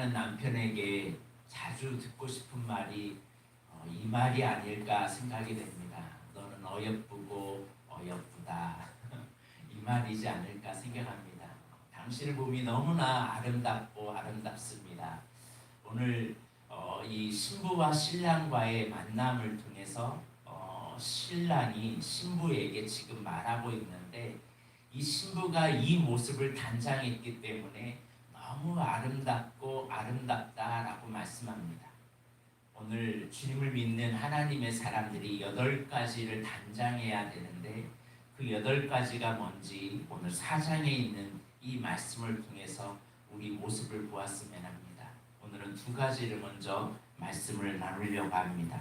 사랑하는 남편에게 자주 듣고 싶은 말이 어, 이 말이 아닐까 생각이 됩니다. 너는 어여쁘고 어여쁘다. 이 말이지 않을까 생각합니다. 당신의 몸이 너무나 아름답고 아름답습니다. 오늘 어, 이 신부와 신랑과의 만남을 통해서 어, 신랑이 신부에게 지금 말하고 있는데 이 신부가 이 모습을 단장했기 때문에 너무 아름답고 아름답다라고 말씀합니다. 오늘 주님을 믿는 하나님의 사람들이 여덟 가지를 단장해야 되는데 그 여덟 가지가 뭔지 오늘 사장에 있는 이 말씀을 통해서 우리 모습을 보았으면 합니다. 오늘은 두 가지를 먼저 말씀을 나누려고 합니다.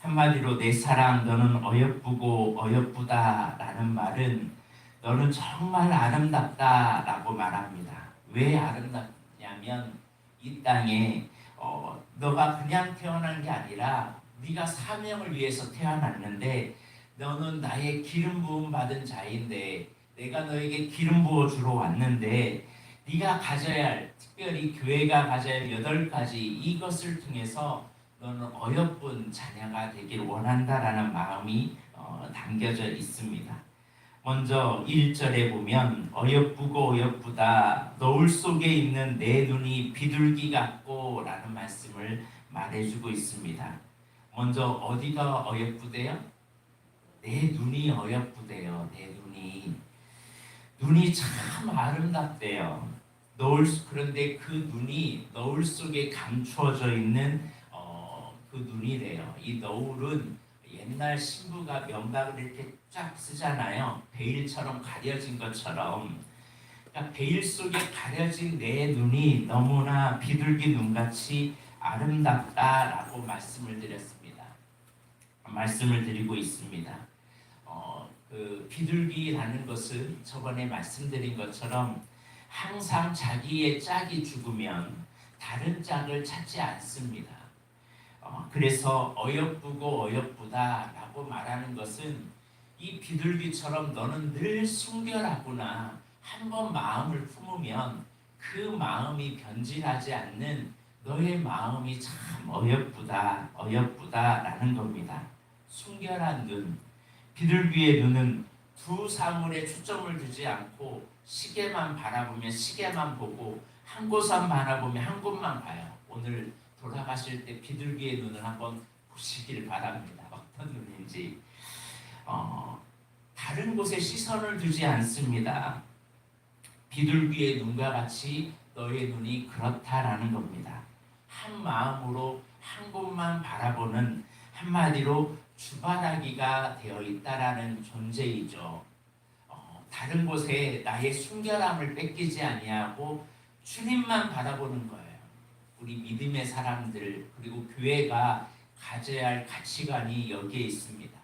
한마디로 내 사랑 너는 어여쁘고 어여쁘다라는 말은 너는 정말 아름답다라고 말합니다. 왜 아름답냐면 이 땅에 어, 너가 그냥 태어난 게 아니라 네가 사명을 위해서 태어났는데 너는 나의 기름 부음 받은 자인데 내가 너에게 기름 부어 주러 왔는데 네가 가져야 할 특별히 교회가 가져야 할 여덟 가지 이것을 통해서 너는 어여쁜 자녀가 되길 원한다라는 마음이 어, 담겨져 있습니다. 먼저 1절에 보면 어여쁘고 어여쁘다 너울 속에 있는 내 눈이 비둘기 같고 라는 말씀을 말해주고 있습니다. 먼저 어디가 어여쁘대요? 내 눈이 어여쁘대요. 내 눈이 눈이 참 아름답대요. 너울 그런데 그 눈이 너울 속에 감추어져 있는 어, 그 눈이래요. 이 너울은 옛날 신부가 명박을 이렇게 쫙 쓰잖아요. 베일처럼 가려진 것처럼. 그러니까 베일 속에 가려진 내 눈이 너무나 비둘기 눈같이 아름답다라고 말씀을 드렸습니다. 말씀을 드리고 있습니다. 어, 그 비둘기라는 것은 저번에 말씀드린 것처럼 항상 자기의 짝이 죽으면 다른 짝을 찾지 않습니다. 어, 그래서 어여쁘고 어여쁘다라고 말하는 것은 이 비둘기처럼 너는 늘 순결하구나 한번 마음을 품으면 그 마음이 변질하지 않는 너의 마음이 참 어여쁘다 어여쁘다라는 겁니다. 순결한 눈 비둘기의 눈은 두 사물에 초점을 두지 않고 시계만 바라보면 시계만 보고 한 곳만 바라보면 한 곳만 봐요. 오늘 돌아가실 때 비둘기의 눈을 한번 보시길 바랍니다. 어떤 눈인지. 어, 다른 곳에 시선을 두지 않습니다. 비둘기의 눈과 같이 너의 눈이 그렇다라는 겁니다. 한 마음으로 한 곳만 바라보는 한마디로 주바라기가 되어 있다라는 존재이죠. 어, 다른 곳에 나의 순결함을 뺏기지 아니하고 주님만 바라보는 거예요. 우리 믿음의 사람들 그리고 교회가 가져야 할 가치관이 여기에 있습니다.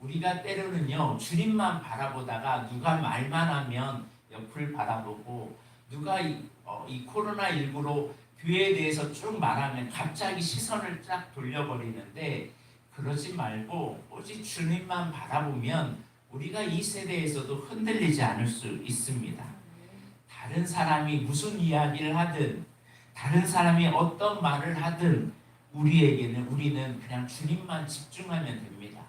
우리가 때로는요 주님만 바라보다가 누가 말만 하면 옆을 바라보고 누가 이, 어, 이 코로나 19로 교회에 대해서 쭉 말하면 갑자기 시선을 쫙 돌려버리는데 그러지 말고 오직 주님만 바라보면 우리가 이 세대에서도 흔들리지 않을 수 있습니다. 다른 사람이 무슨 이야기를 하든 다른 사람이 어떤 말을 하든 우리에게는 우리는 그냥 주님만 집중하면 됩니다.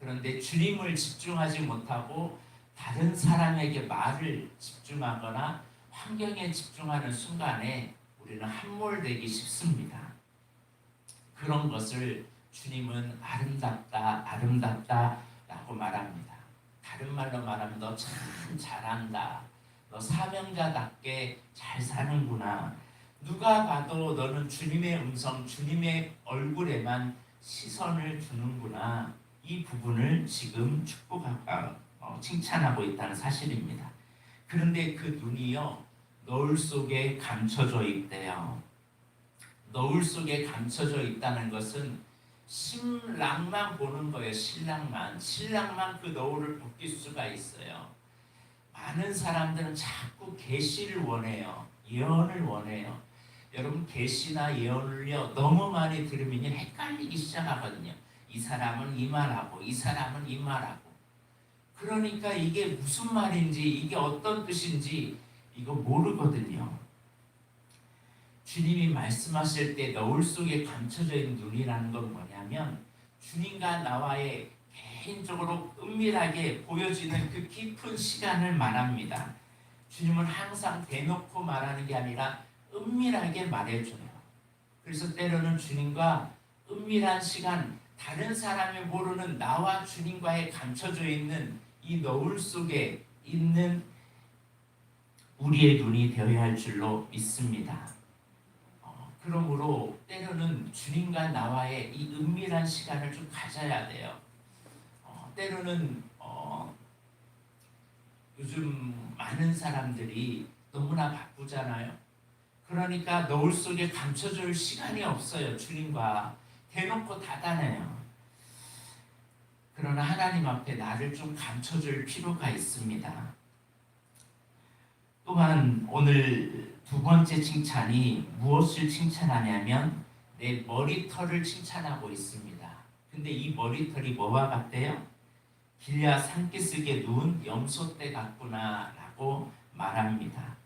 그런데 주님을 집중하지 못하고 다른 사람에게 말을 집중하거나 환경에 집중하는 순간에 우리는 함몰되기 쉽습니다. 그런 것을 주님은 아름답다, 아름답다 라고 말합니다. 다른 말로 말하면 너 참 잘한다. 너 사명자답게 잘 사는구나. 누가 봐도 너는 주님의 음성, 주님의 얼굴에만 시선을 두는구나. 이 부분을 지금 축복하고 어, 칭찬하고 있다는 사실입니다. 그런데 그 눈이요 노을 속에 감춰져 있대요. 노을 속에 감춰져 있다는 것은 신랑만 보는 거예요. 신랑만 신랑만 그 노을을 벗길 수가 있어요. 많은 사람들은 자꾸 계시를 원해요. 예언을 원해요. 여러분 계시나 예언을요 너무 많이 들으면 헷갈리기 시작하거든요. 이 사람은 이 말하고 이 사람은 이 말하고 그러니까 이게 무슨 말인지 이게 어떤 뜻인지 이거 모르거든요. 주님이 말씀하실 때 너울 속에 감춰져 있는 눈이라는 건 뭐냐면 주님과 나와의 개인적으로 은밀하게 보여지는 그 깊은 시간을 말합니다. 주님은 항상 대놓고 말하는 게 아니라 은밀하게 말해줘요. 그래서 때로는 주님과 은밀한 시간, 다른 사람이 모르는 나와 주님과의 감춰져 있는 이 너울 속에 있는 우리의 눈이 되어야 할 줄로 믿습니다. 어, 그러므로 때로는 주님과 나와의 이 은밀한 시간을 좀 가져야 돼요. 어, 때로는 어, 요즘 많은 사람들이 너무나 바쁘잖아요. 그러니까 노을 속에 감춰줄 시간이 없어요. 주님과 대놓고 닫아내요. 그러나 하나님 앞에 나를 좀 감춰줄 필요가 있습니다. 또한 오늘 두 번째 칭찬이 무엇을 칭찬하냐면 내 머리털을 칭찬하고 있습니다. 근데 이 머리털이 뭐와 같대요? 길야 산기슭에 누운 염소떼 같구나라고 말합니다.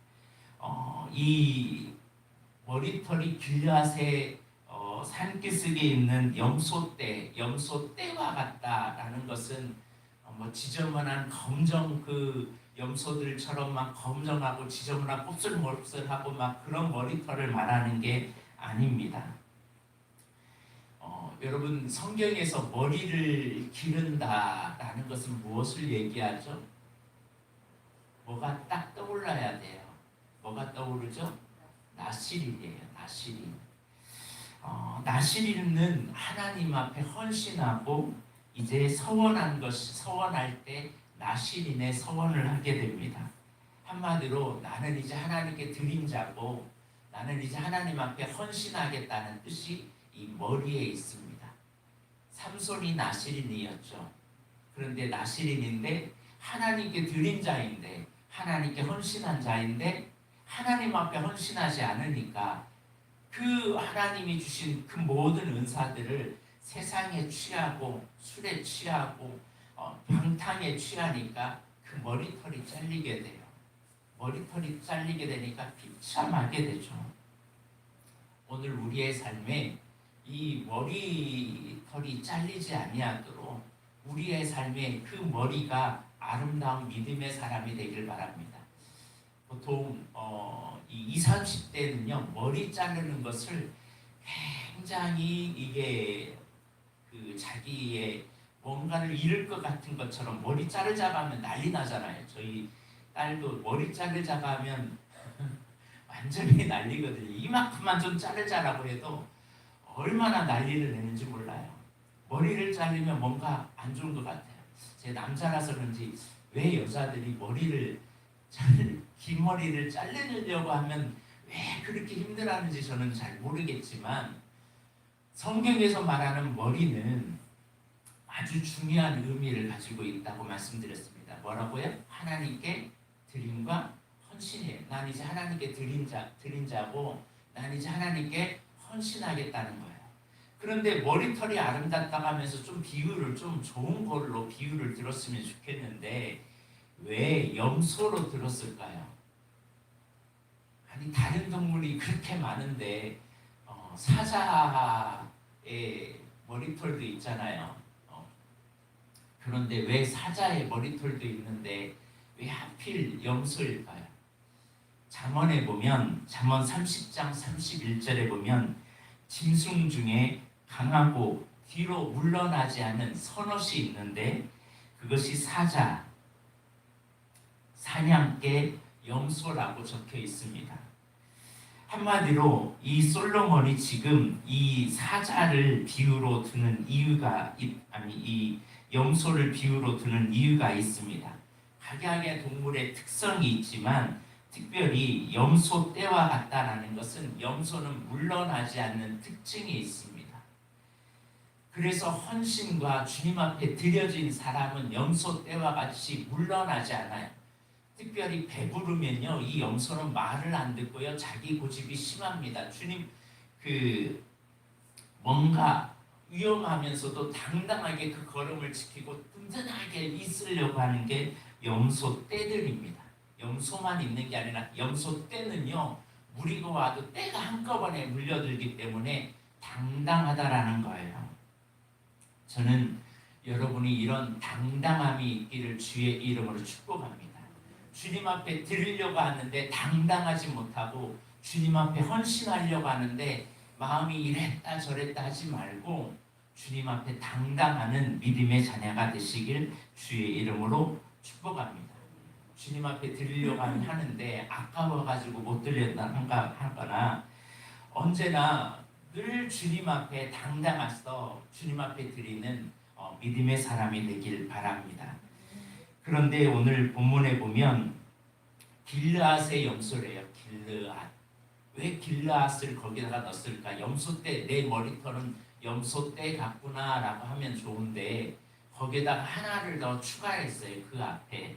어, 이 머리털이 길앗의 어, 산기슭에 있는 염소떼, 염소떼와 같다라는 것은 어, 뭐 지저분한 검정 그 염소들처럼 막 검정하고 지저분하고 곱슬곱슬하고 막 그런 머리털을 말하는 게 아닙니다. 어, 여러분 성경에서 머리를 기른다라는 것은 무엇을 얘기하죠? 뭐가 딱 떠올라야 돼요. 뭐가 떠오르죠? 나시린이에요. 나시린. 어, 나시린은 하나님 앞에 헌신하고 이제 서원한 것이 서원할 때 나시린의 서원을 하게 됩니다. 한마디로 나는 이제 하나님께 드린 자고 나는 이제 하나님 앞에 헌신하겠다는 뜻이 이 머리에 있습니다. 삼손이 나시린이었죠. 그런데 나시린인데 하나님께 드린 자인데 하나님께 헌신한 자인데 하나님 앞에 헌신하지 않으니까 그 하나님이 주신 그 모든 은사들을 세상에 취하고 술에 취하고 어, 방탕에 취하니까 그 머리털이 잘리게 돼요. 머리털이 잘리게 되니까 비참하게 되죠. 오늘 우리의 삶에 이 머리털이 잘리지 아니하도록 우리의 삶에 그 머리가 아름다운 믿음의 사람이 되길 바랍니다. 보통 어, 이 20, 30대는요 머리 자르는 것을 굉장히 이게 그 자기의 뭔가를 잃을 것 같은 것처럼 머리 자르자고 하면 난리 나잖아요. 저희 딸도 머리 자르자고 하면 완전히 난리거든요. 이만큼만 좀 자르자라고 해도 얼마나 난리를 내는지 몰라요. 머리를 자르면 뭔가 안 좋은 것 같아요. 제 남자라서 그런지 왜 여자들이 머리를 잘, 긴 머리를 자르려고 하면 왜 그렇게 힘들어하는지 저는 잘 모르겠지만 성경에서 말하는 머리는 아주 중요한 의미를 가지고 있다고 말씀드렸습니다. 뭐라고요? 하나님께 드림과 헌신이에요. 난 이제 하나님께 드린 자, 드린 자고 난 이제 하나님께 헌신하겠다는 거예요. 그런데 머리털이 아름답다고 하면서 좀 비유를 좀 좋은 걸로 비유를 들었으면 좋겠는데 왜 염소로 들었을까요? 아니 다른 동물이 그렇게 많은데 어, 사자의 머리털도 있잖아요. 어, 그런데 왜 사자의 머리털도 있는데 왜 하필 염소일까요? 잠언에 보면 잠언 30장 31절에 보면 짐승 중에 강하고 뒤로 물러나지 않은 선옷이 있는데 그것이 사자 사냥개 염소라고 적혀 있습니다. 한마디로 이 솔로몬이 지금 이 사자를 비유로 두는 이유가 아니 이 염소를 비유로 두는 이유가 있습니다. 각양의 동물의 특성이 있지만 특별히 염소 떼와 같다라는 것은 염소는 물러나지 않는 특징이 있습니다. 그래서 헌신과 주님 앞에 드려진 사람은 염소 떼와 같이 물러나지 않아요. 특별히 배부르면요 이 염소는 말을 안 듣고요 자기 고집이 심합니다. 주님 그 뭔가 위험하면서도 당당하게 그 걸음을 지키고 든든하게 있으려고 하는 게 염소 떼들입니다. 염소만 있는 게 아니라 염소 떼는요 무리가 와도 때가 한꺼번에 물려들기 때문에 당당하다라는 거예요. 저는 여러분이 이런 당당함이 있기를 주의 이름으로 축복합니다. 주님 앞에 드리려고 하는데 당당하지 못하고 주님 앞에 헌신하려고 하는데 마음이 이랬다 저랬다 하지 말고 주님 앞에 당당하는 믿음의 자녀가 되시길 주의 이름으로 축복합니다. 주님 앞에 드리려고 하는데 아까워가지고 못 드린다 하거나 언제나 늘 주님 앞에 당당해서 주님 앞에 드리는 어, 믿음의 사람이 되길 바랍니다. 그런데 오늘 본문에 보면 길르앗의 염소래요. 길르앗. 왜 길르앗을 거기다가 넣었을까? 염소 때 내 머리털은 염소 때 같구나라고 하면 좋은데 거기다가 하나를 더 추가했어요. 그 앞에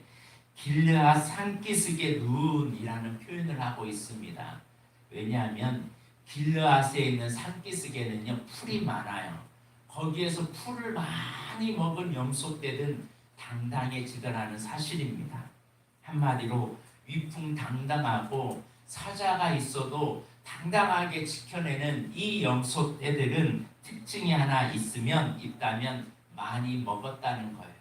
길르앗 산기슭의 눈이라는 표현을 하고 있습니다. 왜냐하면 길르앗에 있는 산기슭에는요 풀이 많아요. 거기에서 풀을 많이 먹은 염소 떼는 당당해지더라는 사실입니다. 한마디로 위풍당당하고 사자가 있어도 당당하게 지켜내는 이 염소 떼들은 특징이 하나 있으면 있다면 많이 먹었다는 거예요.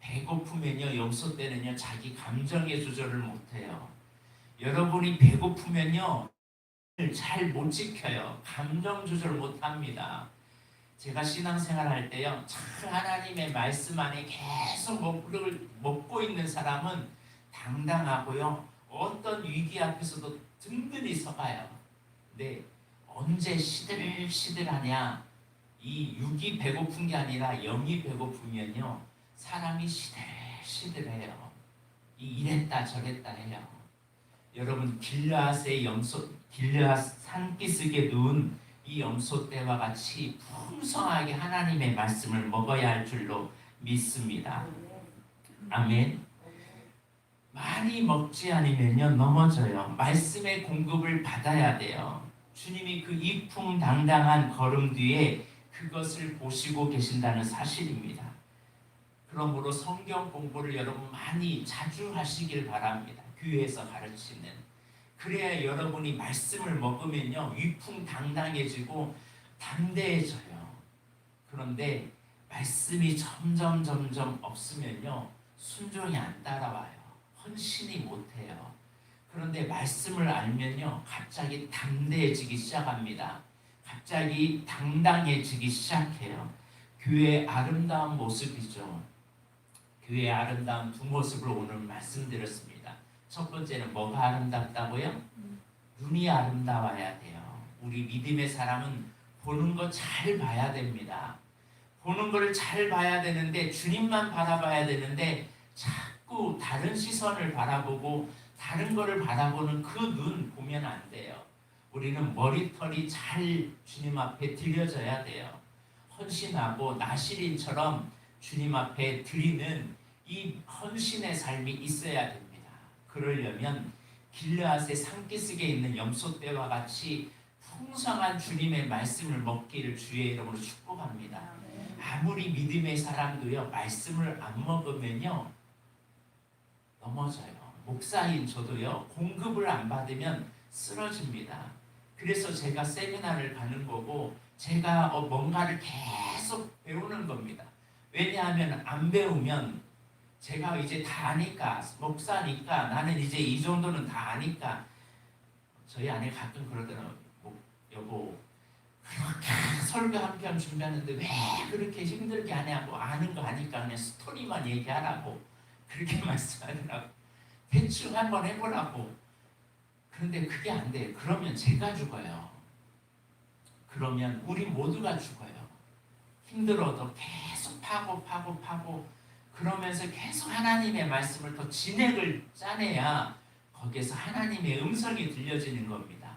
배고프면요 염소 떼는요 자기 감정의 조절을 못해요. 여러분이 배고프면요 잘 못 지켜요. 감정 조절 못합니다. 제가 신앙생활 할 때요, 참 하나님의 말씀 안에 계속 먹고, 먹고 있는 사람은 당당하고요, 어떤 위기 앞에서도 든든히 서가요. 근데 언제 시들시들하냐? 이 육이 배고픈 게 아니라 영이 배고프면요, 사람이 시들시들해요. 이 이랬다 저랬다 해요. 여러분 길라스의 염소, 길라스 산기슭에 누운 이 염소 때와 같이 풍성하게 하나님의 말씀을 먹어야 할 줄로 믿습니다. 아멘. 많이 먹지 않으면요 넘어져요. 말씀의 공급을 받아야 돼요. 주님이 그 이풍당당한 걸음 뒤에 그것을 보시고 계신다는 사실입니다. 그러므로 성경 공부를 여러분 많이 자주 하시길 바랍니다. 교회에서 가르치는 그래야 여러분이 말씀을 먹으면요 위풍당당해지고 담대해져요. 그런데 말씀이 점점 점점 없으면요 순종이 안 따라와요. 헌신이 못해요. 그런데 말씀을 알면요 갑자기 담대해지기 시작합니다. 갑자기 당당해지기 시작해요. 교회의 아름다운 모습이죠. 교회의 아름다운 두 모습을 오늘 말씀드렸습니다. 첫 번째는 뭐가 아름답다고요? 눈이 아름다워야 돼요. 우리 믿음의 사람은 보는 거 잘 봐야 됩니다. 보는 거를 잘 봐야 되는데 주님만 바라봐야 되는데 자꾸 다른 시선을 바라보고 다른 거를 바라보는 그 눈 보면 안 돼요. 우리는 머리털이 잘 주님 앞에 들려져야 돼요. 헌신하고 나시린처럼 주님 앞에 드리는 이 헌신의 삶이 있어야 됩니다. 그러려면 길르앗의 산기슭에 있는 염소떼와 같이 풍성한 주님의 말씀을 먹기를 주의 이름으로 축복합니다. 아무리 믿음의 사람도요 말씀을 안 먹으면요 넘어져요. 목사인 저도요 공급을 안 받으면 쓰러집니다. 그래서 제가 세미나를 가는 거고 제가 어, 뭔가를 계속 배우는 겁니다. 왜냐하면 안 배우면 제가 이제 다 아니까 목사니까 나는 이제 이 정도는 다 아니까 저희 아내 가끔 그러더라고요. 뭐, 여보 그렇게 설교 한 편 준비하는데 왜 그렇게 힘들게 하냐고 아는 거 아니까 그냥 스토리만 얘기하라고 그렇게 말씀하더라고. 대충 한번 해보라고. 그런데 그게 안 돼. 그러면 제가 죽어요. 그러면 우리 모두가 죽어요. 힘들어도 계속 파고 파고 파고 그러면서 계속 하나님의 말씀을 더 진액을 짜내야 거기에서 하나님의 음성이 들려지는 겁니다.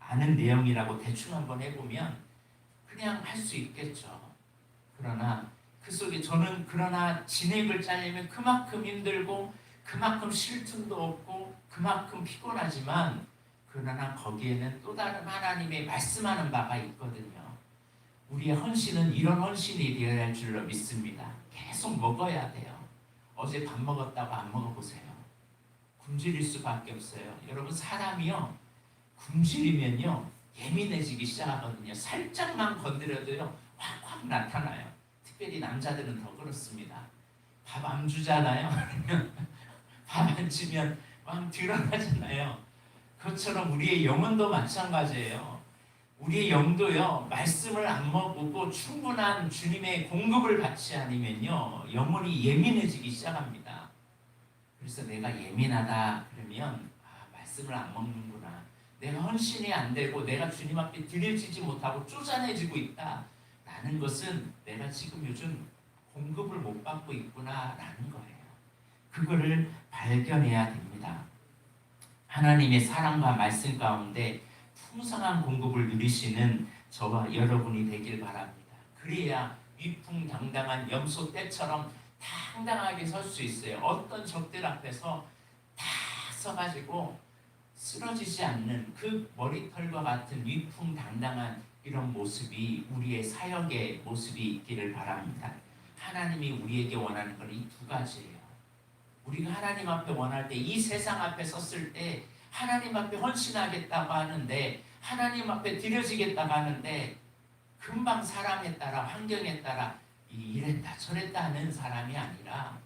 아는 내용이라고 대충 한번 해보면 그냥 할 수 있겠죠. 그러나 그 속에 저는 그러나 진액을 짜려면 그만큼 힘들고 그만큼 쉴 틈도 없고 그만큼 피곤하지만 그러나 거기에는 또 다른 하나님의 말씀하는 바가 있거든요. 우리의 헌신은 이런 헌신이 되어야 할 줄로 믿습니다. 계속 먹어야 돼요. 어제 밥 먹었다고 안 먹어보세요. 굶주릴 수밖에 없어요. 여러분 사람이요 굶주리면요 예민해지기 시작하거든요. 살짝만 건드려도요 확확 나타나요. 특별히 남자들은 더 그렇습니다. 밥 안 주잖아요. 밥 안 주면 막 드러나잖아요. 그것처럼 우리의 영혼도 마찬가지예요. 우리의 영도요 말씀을 안 먹고 충분한 주님의 공급을 받지 않으면요 영혼이 예민해지기 시작합니다. 그래서 내가 예민하다 그러면 아 말씀을 안 먹는구나. 내가 헌신이 안 되고 내가 주님 앞에 드려지지 못하고 쪼잔해지고 있다. 라는 것은 내가 지금 요즘 공급을 못 받고 있구나라는 거예요. 그거를 발견해야 됩니다. 하나님의 사랑과 말씀 가운데 풍성한 공급을 누리시는 저와 여러분이 되길 바랍니다. 그래야 위풍당당한 염소 떼처럼 당당하게 설 수 있어요. 어떤 적들 앞에서 다 서가지고 쓰러지지 않는 그 머리털과 같은 위풍당당한 이런 모습이 우리의 사역의 모습이 있기를 바랍니다. 하나님이 우리에게 원하는 건 이 두 가지예요. 우리가 하나님 앞에 원할 때 이 세상 앞에 섰을 때 하나님 앞에 헌신하겠다고 하는데 하나님 앞에 드려지겠다고 하는데 금방 사람에 따라 환경에 따라 이- 이랬다 저랬다 하는 사람이 아니라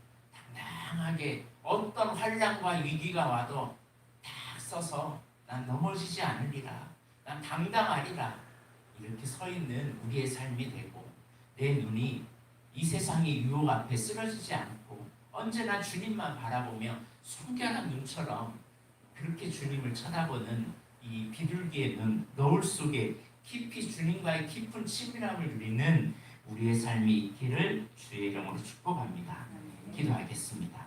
당당하게 어떤 환란과 위기가 와도 딱 서서 난 넘어지지 않으리라 난 당당하리라. 이렇게 서 있는 우리의 삶이 되고 내 눈이 이 세상의 유혹 앞에 쓰러지지 않고 언제나 주님만 바라보며 순결한 눈처럼 그렇게 주님을 쳐다보는 이 비둘기의 눈, 너울 속에 깊이 주님과의 깊은 친밀함을 누리는 우리의 삶이 있기를 주의 이름으로 축복합니다. 기도하겠습니다.